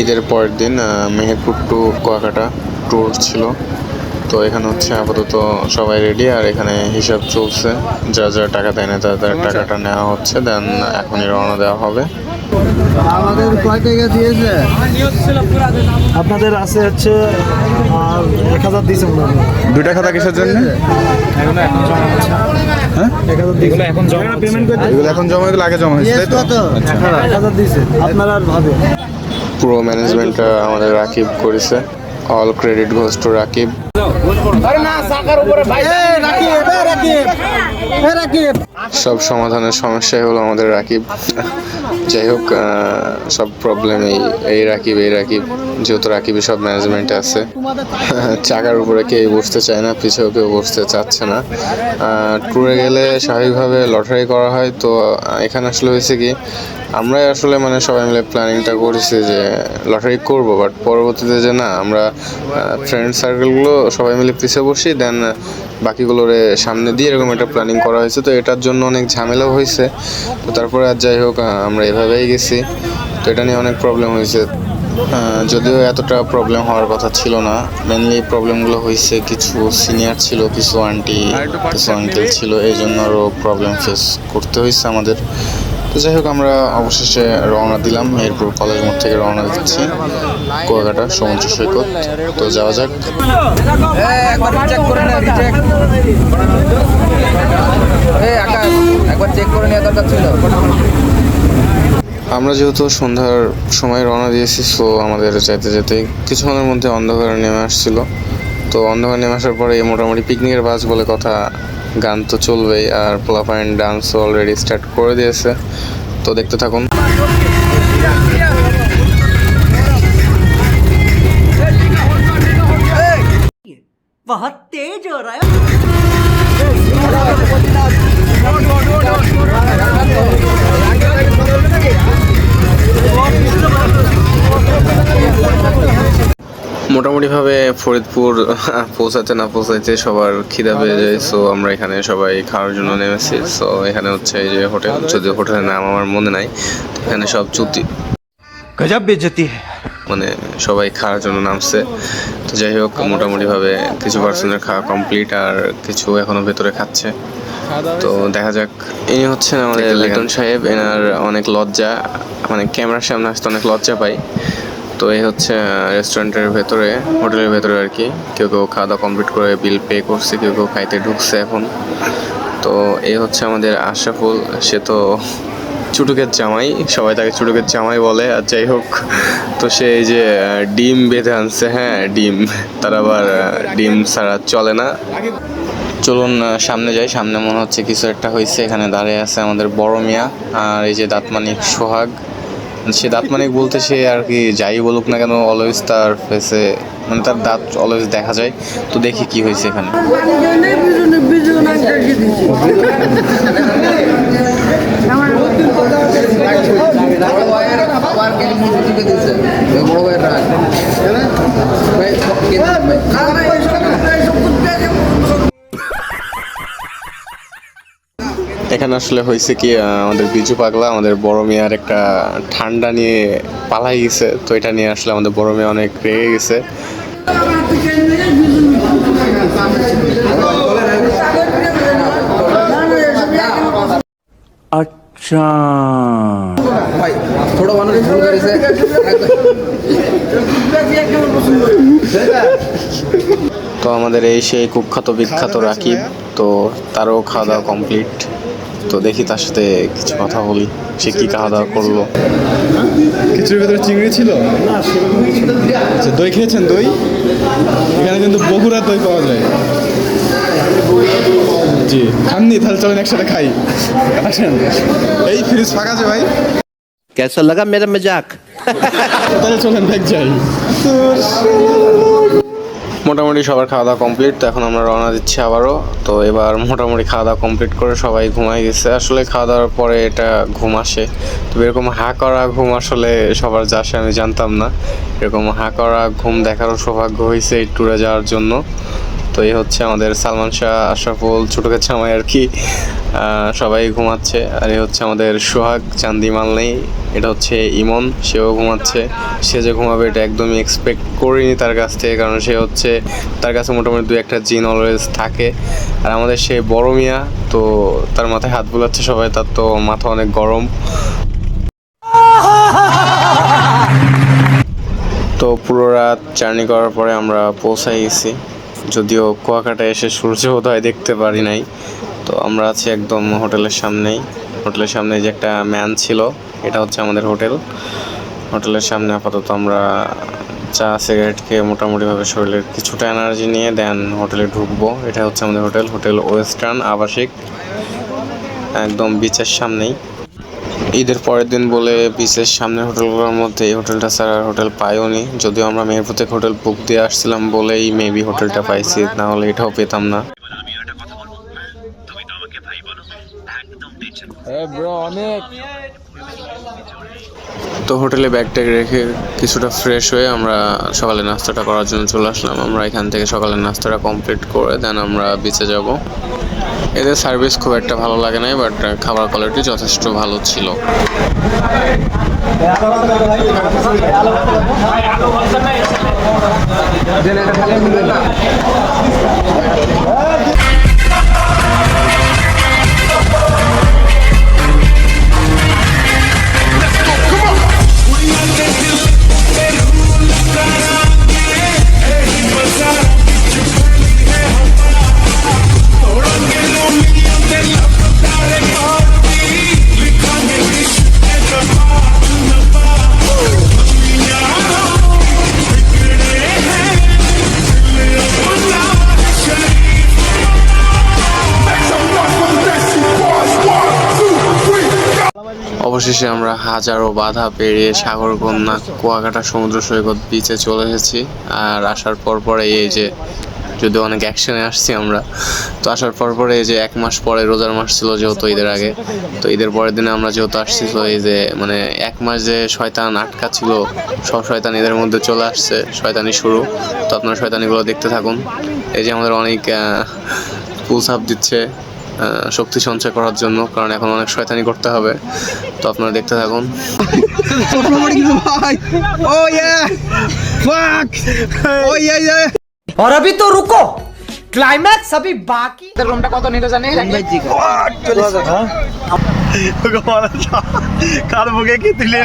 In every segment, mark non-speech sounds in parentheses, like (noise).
ঈদের পরের দিন মেহেরপুর টু কুয়াকাটা ট্যুর ছিল। তো এখানে হচ্ছে আপাতত সবাই রেডি আর এখানে হিসাব চলছে। যা যা টাকা দেয় না তাদের টাকাটা নেওয়া হচ্ছে দেন এখনই রওনা দেওয়া হবে। আমাদের কয় টাকা দিয়েছে? আপনাদের আছে হচ্ছে আর এক হাজার দিয়েছে দুইটা খাতা কিসের জন্য? হ্যাঁ? এখন জমা পেমেন্ট এগুলো এখন জমা এগুলো আগে জমা হয়েছে তাই তো? হ্যাঁ এক হাজার দিয়েছে। আপনারা আর ভাবে। পুরো ম্যানেজমেন্টটা আমাদের রাকিব করেছে। All credit goes to Rakib. সব সমাধানের সমস্যাই হলো আমাদের রাকিব। যাই হোক সব প্রবলেম এই এই রাকিব এই রাকিব, যেহেতু রাকিবে সব ম্যানেজমেন্টে আছে। (laughs) চাকার উপরে কেউ বসতে চায় না পিছেও কেউ বসতে চাচ্ছে না। ট্যুরে গেলে স্বাভাবিকভাবে লটারি করা হয়, তো এখানে আসলে হয়েছে কি, আমরাই আসলে মানে সবাই মিলে প্ল্যানিংটা করেছি যে লটারি করব বাট পরবর্তীতে যে না, আমরা ফ্রেন্ড সার্কেলগুলো সবাই মিলে পিছিয়ে বসি দেন বাকিগুলোর সামনে দিয়ে এরকম একটা প্ল্যানিং করা হয়েছে। তো এটার জন্য অনেক ঝামেলাও হয়েছে। তো তারপরে আর যাই হোক আমরা এভাবেই গেছি। তো এটা নিয়ে অনেক প্রবলেম হয়েছে। যদিও এতটা প্রবলেম হওয়ার কথা ছিল না। মেনলি প্রবলেমগুলো হয়েছে কিছু সিনিয়র ছিল কিছু আন্টি কিছু আঙ্কেল ছিল। এই জন্য আরও প্রবলেম ফেস করতে হয়েছে আমাদের। তো যাই হোক, আমরা অবশেষে রওনা দিলাম এরপর কলেজ মোড় থেকে রওনা দিচ্ছি, কুয়াকাটা, সমুদ্র সৈকত। তো যাওয়া যাক। আমরা যেহেতু সন্ধ্যার সময় রওনা দিয়েছি সো আমাদের যেতে যেতে কিছুক্ষণের মধ্যে অন্ধকার নেমে আসছিল। তো অন্ধকার নেমে আসার পরে মোটামুটি পিকনিকের বাস বলে কথা গান তো চলবেই আর পোলাপাইন ডান্সও অলরেডি স্টার্ট করে দিয়েছে তো দেখতে থাকুন बहुत तेज हो रहा है মোটামুটিভাবে ফরিদপুর পৌঁছাতে না পৌঁছাইতে সবার খিদা পেয়ে যায়। সো আমরা এখানে সবাই খাওয়ার জন্য নেমেছি। সো এখানে হচ্ছে এই যে হোটেল যদিও হোটেলের নাম আমার মনে নাই তো এখানে সব চুতি। গজব বেজতি মানে সবাই খাওয়ার জন্য নামছে। তো যাই হোক মোটামুটিভাবে কিছু পার্সনের খাওয়া কমপ্লিট আর কিছু এখনও ভেতরে খাচ্ছে। তো দেখা যাক। ইনি হচ্ছেন আমাদের লিটন সাহেব এনার অনেক লজ্জা। মানে ক্যামেরার সামনে আসতে অনেক লজ্জা পাই। তো এই হচ্ছে রেস্টুরেন্টের ভেতরে, হোটেলের ভেতরে আর কি। কেউ কেউ খাওয়া দাওয়া কমপ্লিট করে বিল পে করছে, কেউ কেউ খাইতে ঢুকছে এখন। তো এই হচ্ছে আমাদের আশরাফুল। সে তো চুটুকের জামাই, সবাই তাকে চুটুকের জামাই বলে, আর যাই হোক। তো সে এই যে ডিম বেঁধে আনছে হ্যাঁ ডিম। তার আবার ডিম ছাড়া চলে না। চলুন সামনে যাই। সামনে মনে হচ্ছে কিছু একটা হয়েছে এখানে দাঁড়িয়ে আছে আমাদের বড় মিয়া আর এই যে দাঁতমানিক সোহাগ। সে দাঁত মানে বলতে সে আর কি যাই বলুক না কেন অলওয়েজ তার ফেসে মানে তার দাঁত অলওয়েজ দেখা যায়। তো দেখি কি হয়েছে এখানে। রাগ এখানে আসলে হয়েছে কি আমাদের বিজু পাগলা আমাদের বড় মেয়ার একটা ঠান্ডা নিয়ে পালাই গেছে। তো এটা নিয়ে আসলে আমাদের বড় মেয়ে অনেক রেগে গেছে। ভাই ছোট মানুষ ভুল করেছে। তো আমাদের এই সেই কুখ্যাত বিখ্যাত রাকিব তো তারও খাওয়া দাওয়া কমপ্লিট তো দেখি তার সাথে কিছু কথা বলি সে কি খাওয়া দাওয়া করলো কিছুর ভেতরে চিংড়ি ছিল আচ্ছা দই খেয়েছেন দই এখানে কিন্তু বগুড়া দই পাওয়া যায় জি খাননি তাহলে চলেন একসাথে খাই আসেন এই ফ্রিজ ফাঁকা আছে ভাই कैसा लगा मेरा मजाक তাহলে চলেন ব্যাগ যাই (laughs) মোটামুটি সবার খাওয়া দাওয়া কমপ্লিট তো এখন আমরা রওনা দিচ্ছি আবারও। তো এবার মোটামুটি খাওয়া দাওয়া কমপ্লিট করে সবাই ঘুমাই গেছে। আসলে খাওয়া দাওয়ার পরে এটা ঘুম আসে। তো এরকম হা করা ঘুম আসলে সবার যা আমি জানতাম না। এরকম হা করা ঘুম দেখারও সৌভাগ্য হয়েছে এই ট্যুরে যাওয়ার জন্য। তো এই হচ্ছে আমাদের সালমান শাহ আশরাফুল ছোটো কাছে আমায় আর কি। সবাই ঘুমাচ্ছে। আর এই হচ্ছে আমাদের সোহাগ চান্দিমাল নেই এটা হচ্ছে ইমন, সেও ঘুমাচ্ছে। সে যে ঘুমাবে এটা একদমই এক্সপেক্ট করিনি তার কাছ থেকে, কারণ সে হচ্ছে, তার কাছে মোটামুটি দু একটা জিন অলওয়েজ থাকে। আর আমাদের সে বড় মিয়া, তো তার মাথায় হাত বুলাচ্ছে সবাই, তার তো মাথা অনেক গরম। তো পুরো রাত জার্নি করার পরে আমরা পৌঁছাই গেছি। যদিও কুয়াকাটা এসে সূর্য উদয় দেখতে পারি নাই, তো আমরা আছি একদম হোটেলের সামনেই। হোটেলের সামনে যে একটা ম্যান ছিল, এটা হচ্ছে আমাদের হোটেল। হোটেলের সামনে আপাতত আমরা চা, সিগারেট খেয়ে মোটামুটিভাবে শরীরের কিছুটা এনার্জি নিয়ে দেন হোটেলে ঢুকবো। এটা হচ্ছে আমাদের হোটেল হোটেল ওয়েস্টার্ন, আবাসিক। একদম বিচের সামনেই। ঈদের পরের দিন বলে বিচের সামনের হোটেলগুলোর মধ্যে এই হোটেলটা ছাড়া আর হোটেল পাইও নি। যদিও আমরা মেহেরপুর থেকে হোটেল বুক দিয়ে আসছিলাম বলেই মেবি হোটেলটা পাইছি না হলে এটাও পেতাম না। তো হোটেলে ব্যাগ ট্যাগ রেখে কিছুটা ফ্রেশ হয়ে আমরা সকালে নাস্তাটা করার জন্য চলে আসলাম। আমরা এখান থেকে সকালের নাস্তাটা কমপ্লিট করে দেন আমরা বিচে যাব। এদের সার্ভিস খুব একটা ভালো লাগে নাই বাট খাবার কোয়ালিটি যথেষ্ট ভালো ছিল। অবশেষে আমরা হাজারো বাধা পেরিয়ে সাগরকন্যা কুয়াকাটা, সমুদ্র সৈকত বিচে চলে এসেছি। আর আসার পর পরে এই যে যদি অনেক অ্যাকশনে আসছি আমরা, তো আসার পর পরে এই যে এক মাস পরে রোজার মাস ছিল যেহেতু ঈদের আগে, তো ঈদের পরের দিনে আমরা যেহেতু আসছি, তো এই যে মানে এক মাস যে শয়তান আটকা ছিল সব শয়তান এদের মধ্যে চলে আসছে, শয়তানি শুরু। তো আপনারা শয়তানিগুলো দেখতে থাকুন। এই যে আমাদের অনেক পুলস আপ দিচ্ছে শক্তি সঞ্চয় করার জন্য কারণ এখন অনেক শয়তানি করতে হবে তো আপনারা দেখতে থাকুন Oh yeah! Fuck! Oh yeah yeah! और अभी तो रुको क्लाइमैक्स अभी बाकी রুমটা কত নিতে জানি কার বুকে কি তুলে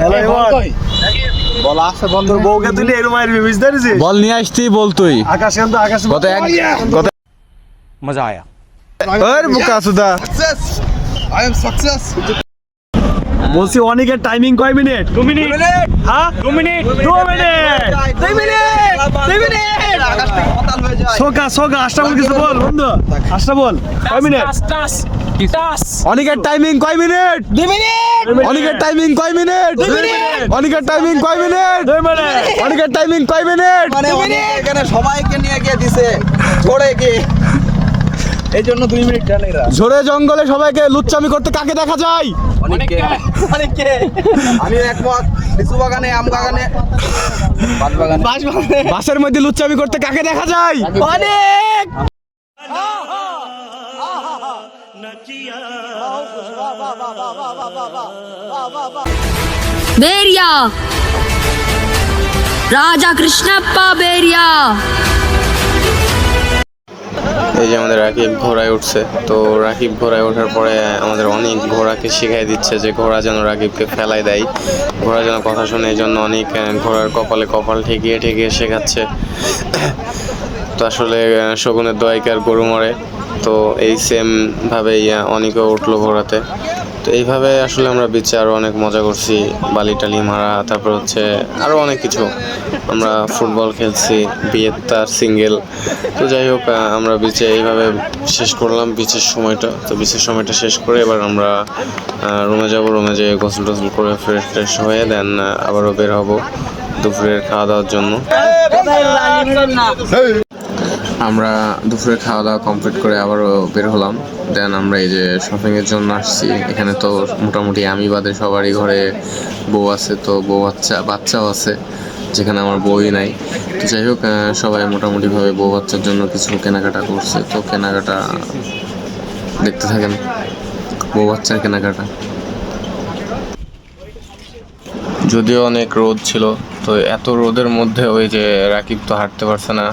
হ্যালো ইমন বলা আছে বন্ধুর বউকে তুলে এরম মারবি বুঝতে পারছিস বল নিয়ে আসতি বল তুই আকাশ কিন্তু আকাশ গত এক গত मजा आया ওর বুকা সুদা! I am success! বলছি অনেকের টাইমিং কয় মিনিট দু মিনিট হ্যাঁ? দু মিনিট দু মিনিট দুই মিনিট দুই মিনিট আকাশ থেকে পাতাল হয়ে যায়? সোকা সোকা আশরাফুল কিছু বল বন্ধু। আশরাফুল কয় মিনিট অনেকের টাইমিং কয় মিনিট দুই মিনিট অনেকের টাইমিং কয় মিনিট অনেকের টাইমিং কয় মিনিট দুই মিনিট অনেকের টাইমিং কয় মিনিট মানে অনেক এখানে সবাইকে নিয়ে গিয়ে দিছে। ছড়ে গিয়ে। এই জন্য দুই মিনিট ঝোরে জঙ্গলে সবাইকে লুচ্চামি করতে কাকে দেখা যায়? অনেককে। অনেককে। আমি একমত। লিচু বাগানে আম বাগানে। বাস বাগানে। বাস বাগানে। বাসের মধ্যে লুচ্চামি করতে কাকে দেখা যায়? অনেক। बेरिया राजा कृष्णप्पा এই যে আমাদের রাকিব ঘোড়ায় উঠছে তো রাকিব ঘোড়ায় ওঠার পরে আমাদের অনেক ঘোড়াকে শিখাই দিচ্ছে যে ঘোড়া যেন রাকিবকে ফেলাই দেয়। ঘোড়া যেন কথা শুনে এই জন্য অনেক ঘোড়ার কপালে কপাল ঠেকিয়ে ঠেকিয়ে শেখাচ্ছে। তো আসলে শকুনের দোয়াইকার গরু মরে? তো এই সেমভাবেই ভাবেই আহ, উঠল ঘোড়াতে। তো এইভাবে আসলে আমরা বিচে আরও অনেক মজা করছি বালি টালি মারা তারপর হচ্ছে আরও অনেক কিছু আমরা ফুটবল খেলছি বিয়ের তার সিঙ্গেল তো যাই হোক আমরা বিচে এইভাবে শেষ করলাম বিচের সময়টা তো বিচের সময়টা শেষ করে এবার আমরা রুমে যাব রুমে যেয়ে গোসল টোসল করে ফ্রেশ ফ্রেশ হয়ে দেন আবারও বের হব দুপুরের খাওয়া দাওয়ার জন্য আমরা দুপুরে খাওয়া দাওয়া কমপ্লিট করে আবারও বের হলাম। দেন আমরা এই যে শপিংয়ের জন্য আসছি। এখানে তো মোটামুটি আমি বাদে সবারই ঘরে বউ আছে, তো বউ বাচ্চা, বাচ্চাও আছে, যেখানে আমার বই নাই। তো যাই হোক সবাই মোটামুটিভাবে বউ বাচ্চার জন্য কিছু কেনাকাটা করছে। তো কেনাকাটা দেখতে থাকেন। বউ বাচ্চার কেনাকাটা। যদিও অনেক রোদ ছিল, তো এত রোদের মধ্যে ওই যে রাকিব তো হাঁটতে পারছে না।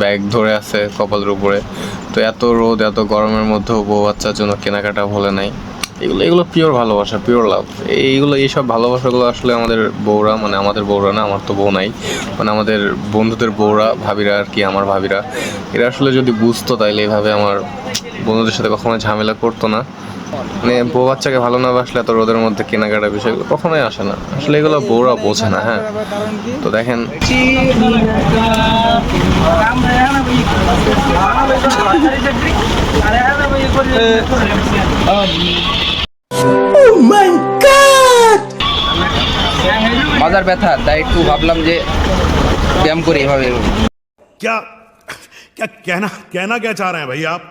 ব্যাগ ধরে আছে কপালের উপরে। তো এত রোদ, এত গরমের মধ্যেও বউ বাচ্চার জন্য কেনাকাটা ভোলে নাই। এগুলো এগুলো পিওর ভালোবাসা পিওর লাভ এইগুলো, এইসব ভালোবাসাগুলো আসলে আমাদের বউরা মানে আমাদের বউরা না, আমার তো বউ নাই মানে আমাদের বন্ধুদের বউরা, ভাবিরা আর কি, আমার ভাবিরা, এরা আসলে যদি বুঝতো তাইলে এইভাবে আমার বন্ধুদের সাথে কখনো ঝামেলা করতো না। মানে বউ বাচ্চাকে ভালো না বাসলে এত রোদের মধ্যে কেনাকাটা বিষয়গুলো কখনোই আসে না আসলে এগুলো বউরা বোঝে না হ্যাঁ তো দেখেন মাজার ব্যথা তাই একটু ভাবলাম যে ব্যায়াম করি এভাবে क्या क्या कहना कहना क्या चाह रहे हैं भाई आप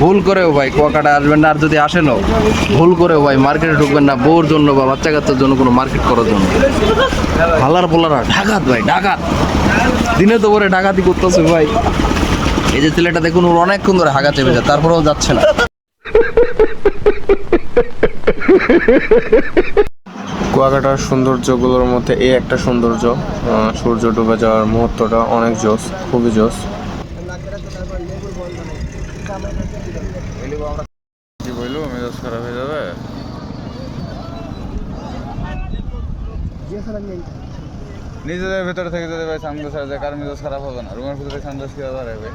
ভুল করেও ভাই কুয়াকাটা আসবেন না, আর যদি আসেনও, ভুল করেও ভাই মার্কেটে ঢুকবেন না, বউর জন্য বা বাচ্চা কাচ্চার জন্য কোনো মার্কেট করার জন্য। হালার পোলারা ডাকাত ভাই, ডাকাত। দিনে তো পরে ডাকাতি করতেছে ভাই। এই যে ছেলেটা দেখুন, ওর অনেকক্ষণ ধরে হাগা চেপে যায়, তারপরেও যাচ্ছে না। কুয়াকাটার সৌন্দর্যগুলোর মধ্যে এই একটা সৌন্দর্য সূর্য ডুবে যাওয়ার মুহূর্তটা অনেক জোস খুবই জোস কি বলল মেজাজ খারাপ হয়ে যাবে নিজেদের ভেতরে থেকে যদি ভাই সামদোষ আছে কার মেজাজ খারাপ হবে না। রুমের ভিতরে সামদোষ কি হবে ভাই?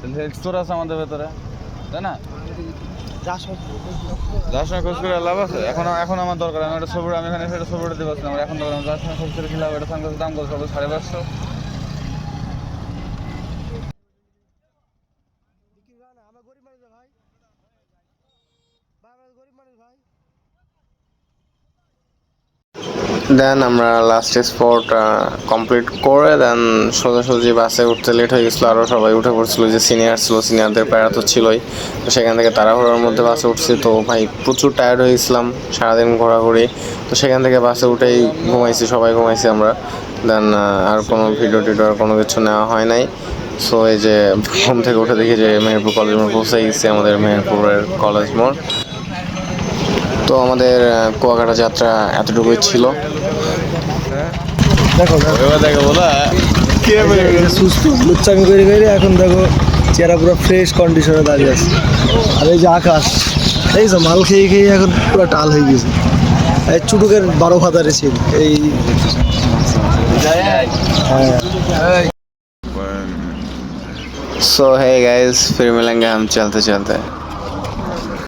তাহলে তোর আছে আমাদের ভেতরে তাই না? যার সময় খোঁজ করে লাভ আছে। এখন এখন আমার দরকার আমি একটা ছবি আমি এখানে সেটা ছবি দিতে পারছি না। এখন দরকার যার সময় খোঁজ করে খেলাম এটা সানগ্লাসের দাম করছে সাড়ে পাঁচশো। দেন আমরা লাস্ট স্পট কমপ্লিট করে দেন সোজাসুজি বাসে উঠতে লেট হয়ে গেছিল। আরও সবাই উঠে পড়ছিল যে সিনিয়র ছিল সিনিয়রদের প্যারা তো ছিলই। তো সেখান থেকে তাড়াহুড়োর মধ্যে বাসে উঠছি। তো ভাই প্রচুর টায়ার্ড হয়ে গেছিলাম, সারাদিন ঘোরাঘুরি। তো সেখান থেকে বাসে উঠেই ঘুমাইছি, সবাই ঘুমাইছি আমরা। দেন আর কোনো ভিডিও টিডিও আর কোনো কিছু নেওয়া হয় নাই। সো এই যে ঘুম থেকে উঠে দেখি যে মেহেরপুর কলেজ মোড় পৌঁছে গেছি, আমাদের মেহেরপুরের কলেজ মোড়। তো আমাদের আহ, কুয়াকাটা যাত্রা এতটুকুই ছিল সুস্থ লুচ্চামি করে করে এখন দেখো চেহারা পুরো ফ্রেশ কন্ডিশনে দাঁড়িয়ে আছে আর এই যে আকাশ এই যে মাল খেয়ে খেয়ে এখন পুরো টাল হয়ে গেছে এই চুটুকের বারো ভাতারে ছিল এই হ্যাঁ सो है गाइस फिर मिलेंगे हम चलते चलते